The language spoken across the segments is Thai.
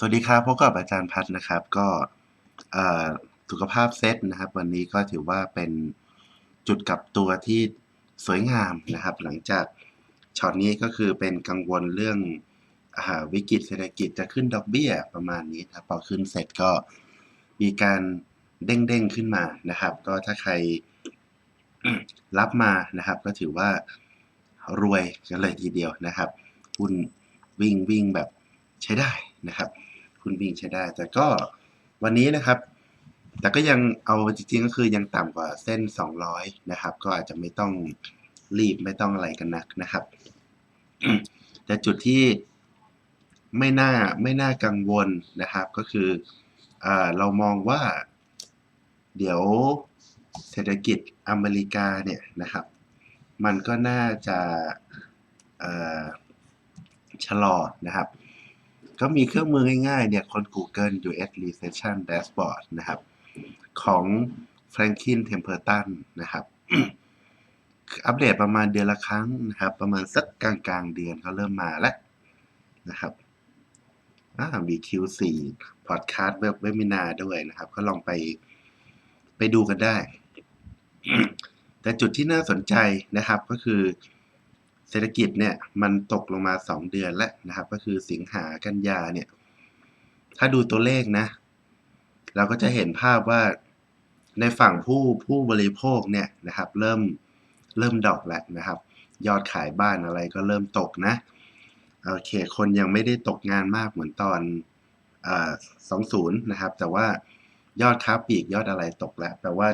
สวัสดีครับพบกับอาจารย์พัฒน์นะครับ ก็สุขภาพเซตนะครับ วันนี้ก็ถือว่าเป็นจุดกลับตัวที่สวยงามนะครับ หลังจากช็อตนี้ก็คือเป็นกังวลเรื่องอวิกฤตเศรษฐกิจจะขึ้นดอกเบี้ยประมาณนี้นะครับพอขึ้นเสร็จก็มีการเด้งๆขึ้นมานะครับ ก็ถ้าใครรับมานะครับ ก็ถือว่ารวยกันเลยทีเดียวนะครับหุ้นวิ่งวิ่งแบบใช้ได้นะครับ หุ้นวิ่งใช้ได้ แต่ก็วันนี้นะครับ แต่ก็ยังเอาจริงๆก็คือยังต่ำกว่าเส้น 200 นะครับ ก็อาจจะไม่ต้องรีบไม่ต้องอะไรกันนักนะครับ แต่จุดที่ไม่น่าไม่น่ากังวลนะครับ ก็คืออเรามองว่าเดี๋ยวเศรษฐกิจอเมริกาเนี่ยนะครับ มันก็น่าจะชะลอนะครับ ก็มีเครื่องมือง่ายๆเนี่ยคน Google US Recession Dashboard นะครับ ของ Franklin Templeton นะครับ อัปเดตประมาณเดือนละครั้งนะครับ ประมาณสักกลางกลางๆเดือนเขาเริ่มมาแล้วนะครับอ่ามี Q4 พอดคาสต์เว็บเวบินาด้วยนะครับ ก็ลองไปไปดูกันได้ แต่จุดที่น่าสนใจนะครับก็คือ เศรษฐกิจเนี่ยมันตกลงมา 2 เดือนแล้วนะครับ ก็คือสิงหากันยาเนี่ย ถ้าดูตัวเลขนะ เราก็จะเห็นภาพว่าในฝั่งผู้ผู้บริโภคเนี่ยนะครับ เริ่มเริ่มดอกแล้วนะครับ ยอดขายบ้านอะไรก็เริ่มตกนะโอเค คนยังไม่ได้ตกงานมากเหมือนตอนอ่า20นะครับ แต่ว่ายอดค้าปลีกยอดอะไรตกแล้วแปลว่า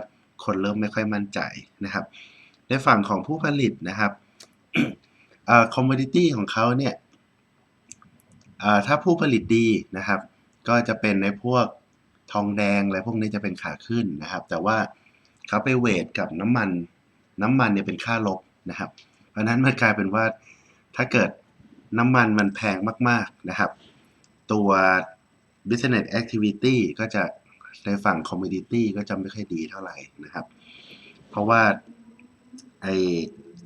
คนเริ่มไม่ค่อยมั่นใจนะครับ ในฝั่งของผู้ผลิตนะครับ คอมมูนิตี้ของเขาเนี่ยอ่าถ้าผู้ผลิตดีนะครับ ก็จะเป็นในพวกทองแดงอะไรพวกนี้จะเป็นขาขึ้นนะครับ แต่ว่าเขาไปเวทกับน้ำมัน น้ำมันเนี่ยเป็นค่าลบนะครับ เพราะฉะนั้นมันกลายเป็นว่าถ้าเกิดน้ำมันมันแพงมาก ๆนะครับ ตัว business activity ก็จะในฝั่ง commodity ก็จะไม่ค่อยดีเท่าไหร่นะครับ เพราะว่าไอ้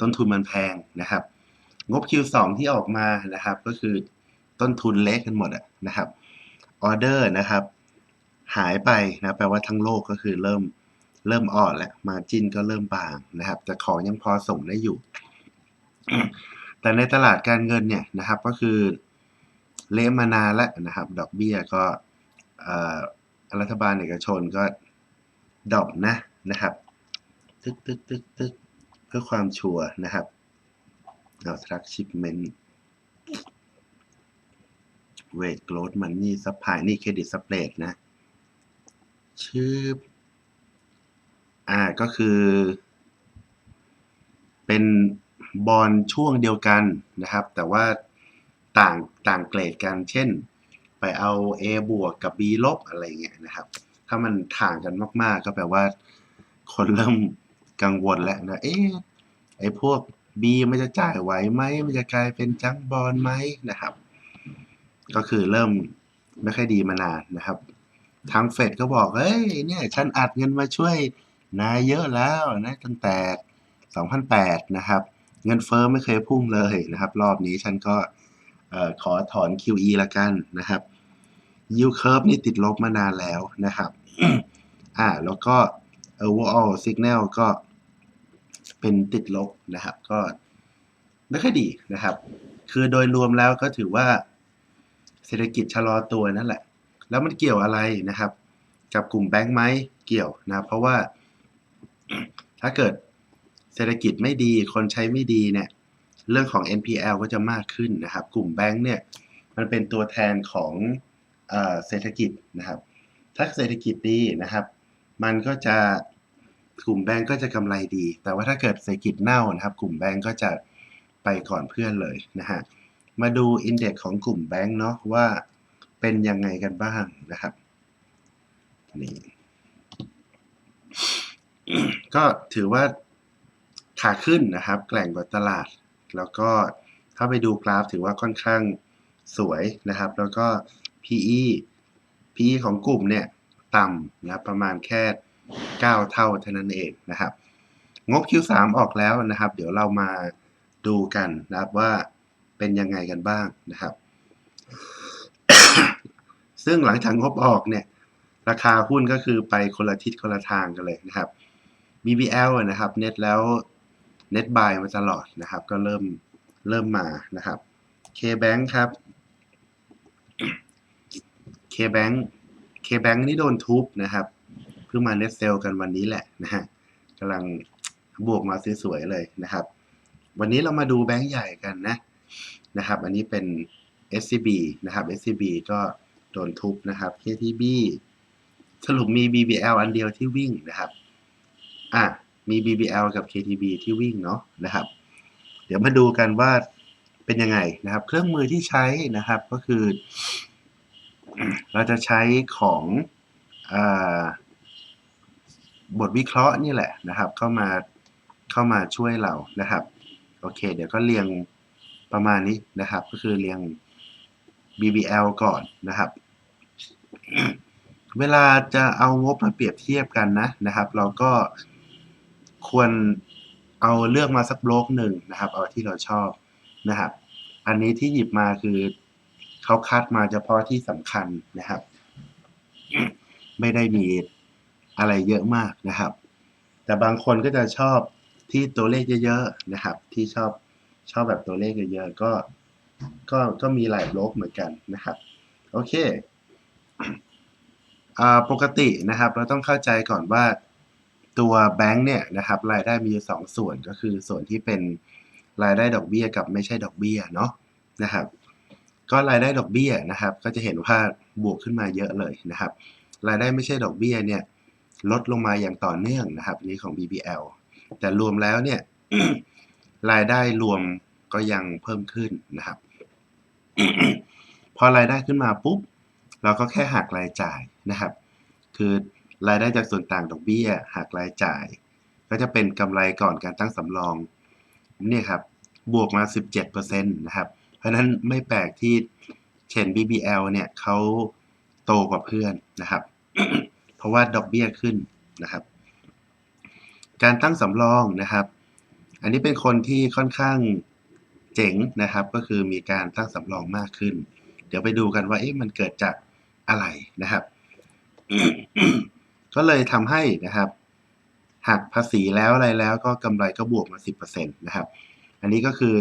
ต้นทุนมันแพงนะครับ งบ Q2 ที่ออกมานะครับ ก็คือต้นทุนเละกันหมดอะนะครับออเดอร์นะครับ หายไปนะแปลว่าทั้งโลกก็คือเริ่มเริ่มอ่อนแล้วมาจินก็เริ่มบางนะครับ แต่ของยังพอส่งได้อยู่ แต่ในตลาดการเงินเนี่ยนะครับ ก็คือเละมานานแล้วนะครับ ดอกเบี้ยก็รัฐบาลเอกชนก็ดอกนะนะครับ ตึกตึกตึกตึกเพื่อความชัวร์นะครับ เอาทรัคชิปเมนต์เวทโกลดมันนี่ซัพพลายนี่เครดิตสเปรดนะ ชื่อ อ่า ก็คือ เป็นบอลช่วงเดียวกันนะครับ แต่ว่าต่างต่างเกรดกัน เช่น ไปเอา A บวกกับ B ลบอะไรเงี้ยนะครับ ถ้ามันต่างกันมาก ๆ ก็แปลว่า คนเริ่มกังวลแล้วนะ เอ๊ะ ไอ้พวก B มันจะจ่ายไหวไหมมันจะกลายเป็นจังบอลไหมนะครับ ก็คือเริ่มไม่ค่อยดีมานานนะครับ ทางเฟดก็บอกเฮ้ยเนี่ยฉันอัดเงินมาช่วยนายเยอะแล้วนะตั้งแต่ 2008 นะครับ เงินเฟ้อไม่เคยพุ่งเลยนะครับ รอบนี้ฉันก็ขอถอน QE ละกันนะครับ yield curve นี่ติดลบมานานแล้วนะครับ อ่า แล้วก็ overall signal ก็ เป็นติดลบนะครับ ก็ไม่ค่อยดีนะครับ คือโดยรวมแล้วก็ถือว่าเศรษฐกิจชะลอตัวนั่นแหละ แล้วมันเกี่ยวอะไรนะครับ กับกลุ่มแบงก์ไหมเกี่ยวนะเพราะว่าถ้าเกิดเศรษฐกิจไม่ดีคนใช้ไม่ดีเนี่ยเรื่องของ NPL ก็จะมากขึ้นนะครับ กลุ่มแบงก์เนี่ยมันเป็นตัวแทนของเอเศรษฐกิจนะครับ ถ้าเศรษฐกิจดีนะครับ มันก็จะ กลุ่มแบงก์ก็จะกำไรดี แต่ว่าถ้าเกิดเศรษฐกิจเน่านะครับ กลุ่มแบงก์ก็จะไปก่อนเพื่อนเลยนะฮะ มาดูอินเด็กซ์ของกลุ่มแบงก์เนาะว่าเป็นยังไงกันบ้างนะครับนี่ก็ถือว่าขาขึ้นนะครับ แกล่งกว่าตลาด แล้วก็ถ้าไปดูกราฟถือว่าค่อนข้างสวยนะครับ แล้วก็ PE PE ของกลุ่มเนี่ยต่ำนะรประมาณแค่ 9 เท่าเท่านั้นเองนะครับ งบ Q3 ออกแล้วนะครับ เดี๋ยวเรามาดูกันนะครับว่าเป็นยังไงกันบ้างนะครับ ซึ่งหลังจากงบออกเนี่ย ราคาหุ้นก็คือไปคนละทิศคนละทางกันเลยนะครับ BBL นะครับเน็ตแล้วเน็ตบายมาตลอดนะครับ ก็เริ่มเริ่มมานะครับ KBank ครับ KBank KBank นี่โดนทุบนะครับ เพิ่งมาเน็ตเซลกันวันนี้แหละนะฮะกำลังบวกมาสวยๆเลยนะครับ วันนี้เรามาดูแบงก์ใหญ่กันนะนะครับ อันนี้เป็น SCB นะครับ SCB ก็โดนทุบนะครับ KTB สรุปมี BBL อันเดียวที่วิ่งนะครับอะมี BBL กับ KTB ที่วิ่งเนาะนะครับ เดี๋ยวมาดูกันว่าเป็นยังไงนะครับ เครื่องมือที่ใช้นะครับก็คือ เราจะใช้ของอ่า บทวิเคราะห์นี่แหละนะครับ เข้ามาเข้ามาช่วยเรานะครับโอเค เดี๋ยวก็เรียงประมาณนี้นะครับ ก็คือเรียง BBL ก่อนนะครับ เวลาจะเอางบมาเปรียบเทียบกันนะนะครับ เราก็ควรเอาเลือกมาสักบล็อกหนึ่งนะครับ เอาที่เราชอบนะครับ อันนี้ที่หยิบมาคือเขาคัดมาเฉพาะที่สำคัญนะครับ ไม่ได้มี อะไรเยอะมากนะครับ แต่บางคนก็จะชอบที่ตัวเลขเยอะๆนะครับ ที่ชอบชอบแบบตัวเลขเยอะๆก็ก็ก็มีหลายบล็อกเหมือนกันนะครับ โอเคปกตินะครับเราต้องเข้าใจก่อนว่าตัวแบงค์เนี่ยนะครับรายได้มีอยู่สองส่วนก็คือส่วนที่เป็นรายได้ดอกเบี้ยกับไม่ใช่ดอกเบี้ยเนาะนะครับ ก็รายได้ดอกเบี้ยนะครับ ก็จะเห็นว่าบวกขึ้นมาเยอะเลยนะครับ รายได้ไม่ใช่ดอกเบี้ยเนี่ย ลดลงมาอย่างต่อเนื่องนะครับอันนี้ของ BBL แต่รวมแล้วเนี่ยรายได้รวมก็ยังเพิ่มขึ้นนะครับ พอรายได้ขึ้นมาปุ๊บ เราก็แค่หักรายจ่ายนะครับ คือรายได้จากส่วนต่างดอกเบี้ยหักรายจ่าย ก็จะเป็นกำไรก่อนการตั้งสำรองเนี่ยครับบวกมา 17%นะครับ เพราะฉะนั้นไม่แปลกที่เชน BBL เนี่ยเขาโตกว่าเพื่อนนะครับ เพราะว่าดอกเบี้ยขึ้นนะครับ การตั้งสำรองนะครับ อันนี้เป็นคนที่ค่อนข้างเจ๋งนะครับ ก็คือมีการตั้งสำรองมากขึ้น เดี๋ยวไปดูกันว่าเอ๊ะมันเกิดจากอะไรนะครับ ก็เลยทำให้นะครับหักภาษีแล้วอะไรแล้วก็กำไรก็บวกมา 10%นะครับ อันนี้ก็คือ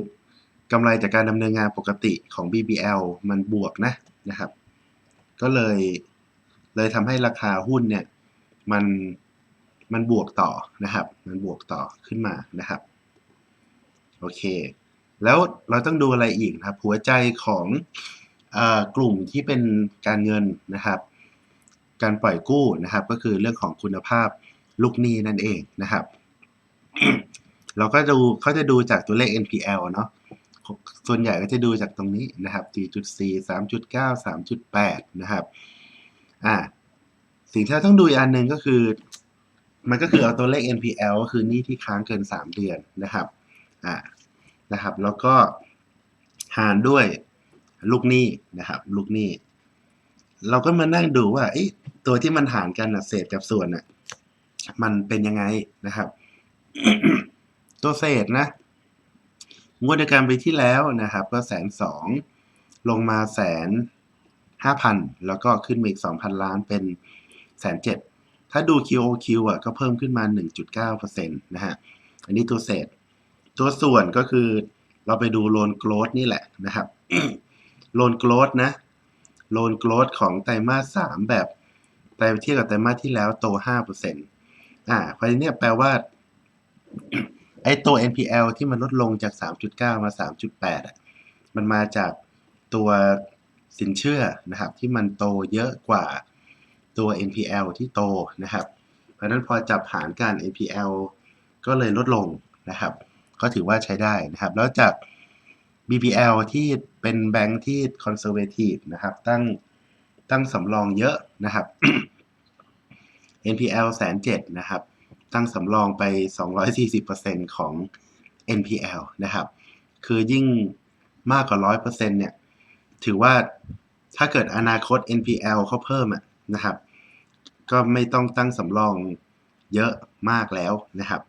กำไรจากการดำเนินงานปกติของ BBL มันบวกนะนะครับ ก็เลย เลยทำให้ราคาหุ้นเนี่ยมันมันบวกต่อนะครับ มันบวกต่อขึ้นมานะครับ โอเค แล้วเราต้องดูอะไรอีกนะครับ หัวใจของอกลุ่มที่เป็นการเงินนะครับ การปล่อยกู้นะครับ ก็คือเรื่องของคุณภาพลูกหนี้นั่นเองนะครับ เราก็ดูเขาจะดูจากตัวเลข NPL เนาะส่วนใหญ่ก็จะดูจากตรงนี้นะครับ 4.4 3.9 3.8 นะครับ อ่าสิ่งที่เราต้องดูอีกอันหนึ่งก็คือ มันก็คือเอาตัวเลข NPL ก็คือหนี้ที่ค้างเกิน 3 เดือนนะครับอ่านะครับ แล้วก็หารด้วยลูกหนี้นะครับ ลูกหนี้ เราก็มานั่งดูว่าตัวที่มันหารกันนะเศษกับส่วนน่ะมันเป็นยังไงนะครับ ตัวเศษนะงวดเดียวกันไปที่แล้วนะครับ ก็แสนสองลงมาแสน ห้าพันแล้วก็ขึ้นมาอีกสองพันล้านเป็นแสนเจ็ดถ้าดู QOQ อะก็เพิ่มขึ้นมา 1.9%นะฮะ อันนี้ตัวเศษ ตัวส่วนก็คือเราไปดูโลนโกลดนี่แหละนะครับโลนโกลดนะโลนโกลดของไตรมาสสามแบบไตรเทียบกับไตรมาสที่แล้วโต 5%อ่าเพราะนี้แปลว่าไอ้ตัว NPL ที่มันลดลงจาก 3.9 มา 3.8อะมันมาจากตัว สินเชื่อนะครับที่มันโตเยอะกว่าตัว NPL ที่โตนะครับ เพราะนั้นพอจับหารกัน NPL ก็เลยลดลงนะครับ ก็ถือว่าใช้ได้นะครับ แล้วจาก BPL ที่เป็นแบงค์ที่ conservative นะครับ ตั้งตั้งสำรองเยอะนะครับ NPL แสนเจ็ดนะครับ ตั้งสำรองไป 240%ของ NPL นะครับ คือยิ่งมากกว่า 100%เนี่ย ถือว่าถ้าเกิดอนาคต NPL เขาเพิ่มนะครับ ก็ไม่ต้องตั้งสำรองเยอะมากแล้วนะครับ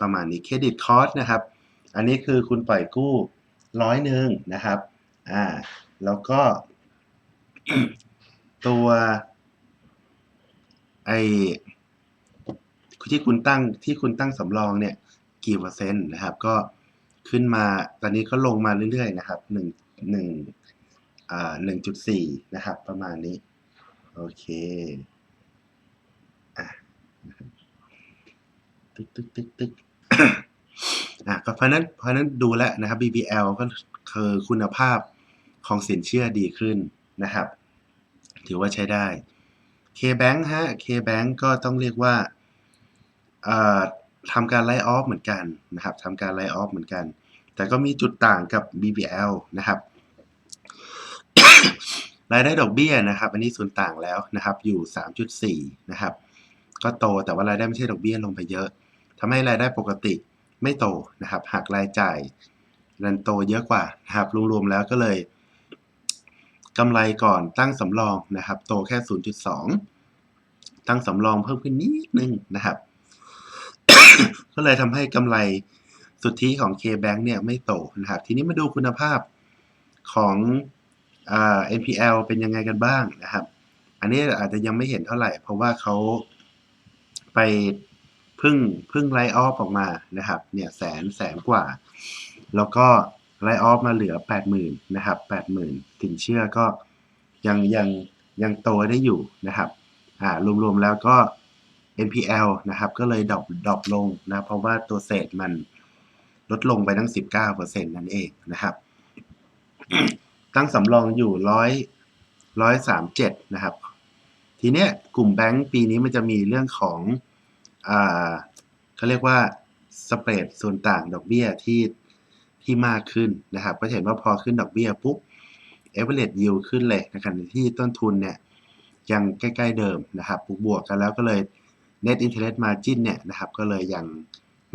ประมาณนี้เครดิตคอร์สนะครับ อันนี้คือคุณปล่อยกู้ร้อยหนึ่งนะครับอ่าแล้วก็ ตัวไอที่คุณตั้งที่คุณตั้งสำรองเนี่ยกี่เปอร์เซ็นต์นะครับ ก็ขึ้นมาตอนนี้ก็ลงมาเรื่อยๆนะครับหนึ่งหนึ่ง หนึ่งจุดสี่นะครับ ประมาณนี้ โอเคอะตึกตึกตึกตึกอะก็เพราะนั้นเพราะนั้นดูแล้วนะครับ BBL ก็คือคุณภาพของสินเชื่อดีขึ้นนะครับ ถือว่าใช้ได้ K-Bank ฮะ K-Bank ก็ต้องเรียกว่าทำการไล่ออฟเหมือนกันนะครับทำการไล่ออฟเหมือนกัน แต่ก็มีจุดต่างกับ BBL นะครับ รายได้ดอกเบี้ยนะครับอันนี้ส่วนต่างแล้วนะครับอยู่ 3.4นะครับก็โตแต่ว่ารายได้ไม่ใช่ดอกเบี้ยลงไปเยอะทำให้รายได้ปกติไม่โตนะครับหักรายจ่ายนันโตเยอะกว่านะครับรวมๆแล้วก็เลยกำไรก่อนตั้งสำรองนะครับโตแค่ 0.2 ตั้งสำรองเพิ่มขึ้นนิดนึงนะครับ ก็เลยทำให้กำไรสุทธิของ K-Bank เนี่ยไม่โตนะครับ ทีนี้มาดูคุณภาพของ NPL เป็นยังไงกันบ้างนะครับ อันนี้อาจจะยังไม่เห็นเท่าไหร่ เพราะว่าเขาไปพึ่งพึ่งไลออฟออกมานะครับเนี่ยแสนแสนกว่า แล้วก็ไลออฟมาเหลือ 80,000นะครับ80,000สินเชื่อก็ยังยังยังโตได้อยู่นะครับอ่ารวมๆแล้วก็ NPL นะครับก็เลยดรอปดรอปลงนะเพราะว่าตัวเศษมันลดลงไปทั้ง 19%นั่นเองนะครับ ตั้งสำรองอยู่ร้อยร้อยสามเจ็ดนะครับ ทีเนี้ยกลุ่มแบงก์ปีนี้มันจะมีเรื่องของอ่าเขาเรียกว่าสเปรดส่วนต่างดอกเบี้ยที่ที่มากขึ้นนะครับ ก็เห็นว่าพอขึ้นดอกเบี้ยปุ๊บ average yield ขึ้นเลยนะครับที่ต้นทุนเนี่ยยังใกล้ๆเดิมนะครับบวกกันแล้วก็เลย net interest margin เนี่ยนะครับก็เลยยัง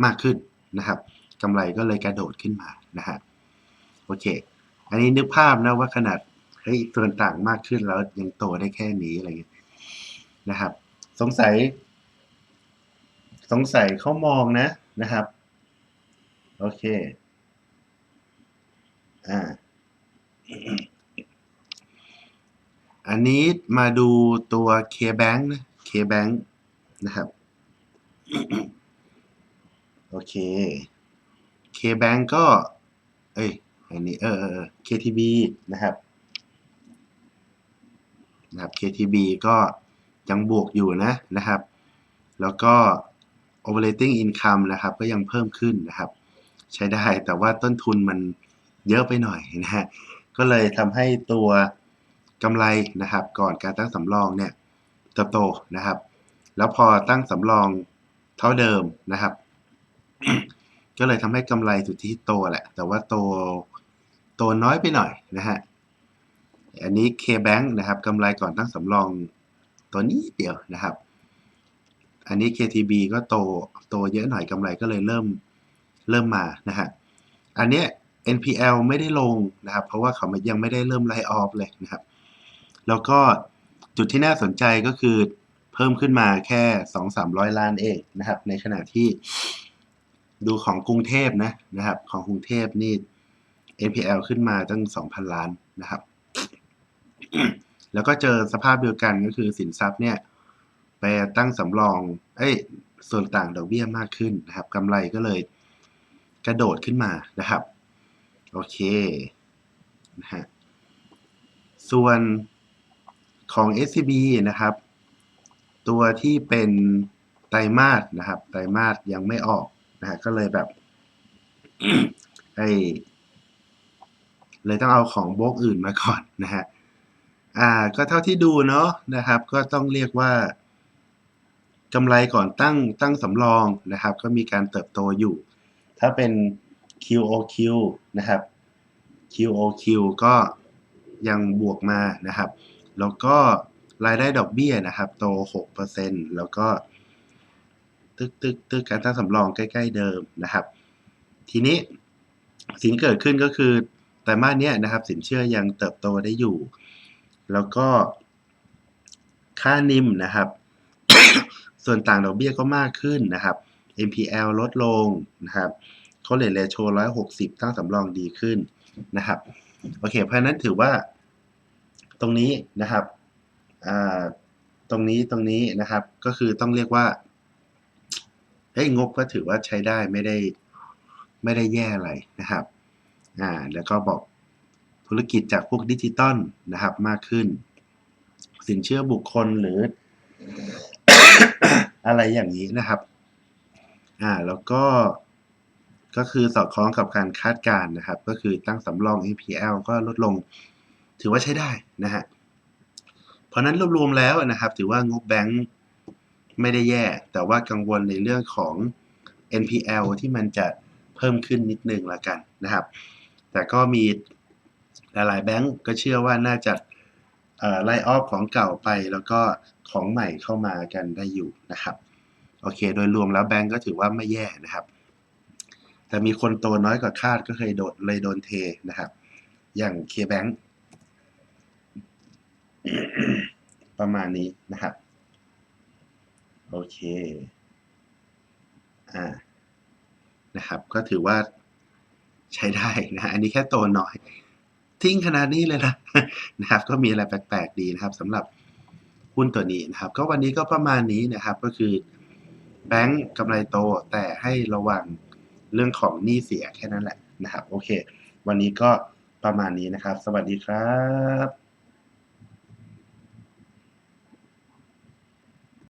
มากขึ้นนะครับกำไรก็เลยกระโดดขึ้นมานะครับโอเค อันนี้นึกภาพนะว่าขนาดเฮ้ยส่วนต่างมากขึ้นแล้วยังโตได้แค่นี้อะไรเงี้ยนะครับ สงสัย สงสัยเขามองนะนะครับ โอเค อ่า อันนี้มาดูตัว K-Bank นะ K-Bank นะครับ โอเค K-Bank ก็ เอ้ย อันนี้เออ KTB นะครับนะครับ KTB ก็ยังบวกอยู่นะนะครับ แล้วก็ operating income นะครับ ก็ยังเพิ่มขึ้นนะครับ ใช้ได้แต่ว่าต้นทุนมันเยอะไปหน่อยนะฮะก็เลยทำให้ตัวกำไรนะครับ ก่อนการตั้งสำรองเนี่ยเติบโตนะครับ แล้วพอตั้งสำรองเท่าเดิมนะครับ ก็เลยทำให้กำไรสุทธิโตแหละ แต่ว่าโต โตน้อยไปหน่อยนะฮะ อันนี้ K-Bank นะครับกำไรก่อนตั้งสำรองตัวนี้เดียวนะครับ อันนี้ KTB ก็โตโตเยอะหน่อยกำไรก็เลยเริ่มเริ่มมานะฮะ อันเนี้ย NPL ไม่ได้ลงนะครับ เพราะว่าเขายังไม่ได้เริ่มไล่ออฟเลยนะครับ แล้วก็จุดที่น่าสนใจก็คือเพิ่มขึ้นมาแค่ 2-300 ล้านเองนะครับ ในขณะที่ดูของกรุงเทพนะนะครับ ของกรุงเทพนี่ NPL ขึ้นมาตั้ง 2,000 ล้านนะครับ แล้วก็เจอสภาพเดียวกันก็คือสินทรัพย์เนี่ยไปตั้งสำรอง เอ้ย ส่วนต่างดอกเบี้ยมากขึ้นนะครับกำไรก็เลยกระโดดขึ้นมานะครับ โอเคนะฮะส่วนของ SCB นะครับ ตัวที่เป็นไตรมาสนะครับ ไตรมาสยังไม่ออกนะฮะก็เลยแบบไอ เลยต้องเอาของโบกอื่นมาก่อนนะฮะอ่าก็เท่าที่ดูเนาะนะครับ ก็ต้องเรียกว่ากำไรก่อนตั้งตั้งสำรองนะครับ ก็มีการเติบโตอยู่ ถ้าเป็น QOQ นะครับ QOQ ก็ยังบวกมานะครับ แล้วก็รายได้ดอกเบี้ยนะครับ โต 6%แล้วก็ตึกตึกตึกการตั้งสำรองใกล้ ๆ เดิมนะครับ ทีนี้สิ่งเกิดขึ้นก็คือ ไตรมาสเนี้ยนะครับสินเชื่อยังเติบโตได้อยู่ แล้วก็ค่านิมนะครับ ส่วนต่างดอกเบี้ยก็มากขึ้นนะครับ NPL ลดลงนะครับ c o l l a t ratio 160ตั้งสำรองดีขึ้นนะครับโอเค เพราะนั้นถือว่า ตรงนี้นะครับตรงนี้ตรงนี้นะครับ ก็คือต้องเรียกว่าเฮ้ยงบก็ถือว่าใช้ได้ไม่ได้ไม่ได้แย่อะไรนะครับ อ่าแล้วก็บอกธุรกิจจากพวกดิจิตอลนะครับมากขึ้น สินเชื่อบุคคลหรือ อะไรอย่างนี้นะครับอ่าแล้วก็ก็คือสอดคล้องกับการคาดการณ์นะครับ ก็คือตั้งสำรอง NPL ก็ลดลงถือว่าใช้ได้นะฮะเพราะนั้นรวมๆแล้วนะครับ ถือว่างบแบงค์ไม่ได้แย่ แต่ว่ากังวลในเรื่องของ NPL ที่มันจะเพิ่มขึ้นนิดนึงละกันนะครับ แต่ก็มีหลายๆแบงก์ก็เชื่อว่าน่าจะไล่ออฟของเก่าไปแล้วก็ของใหม่เข้ามากันได้อยู่นะครับโอเค โดยรวมแล้วแบงก์ก็ถือว่าไม่แย่นะครับ แต่มีคนโตน้อยกว่าคาดก็เคยโดดเลยโดนเทนะครับ อย่าง K-Bank ประมาณนี้นะครับ โอเค อ่า นะครับ ก็ถือว่า ใช้ได้นะอันนี้แค่โตน้อย ทิ้งขนาดนี้เลยนะนะครับ ก็มีอะไรแปลกๆดีนะครับสำหรับหุ้นตัวนี้นะครับ ก็วันนี้ก็ประมาณนี้นะครับก็คือแบงก์กำไรโตแต่ให้ระวังเรื่องของหนี้เสียแค่นั้นแหละนะครับ โอเค วันนี้ก็ประมาณนี้นะครับ สวัสดีครับ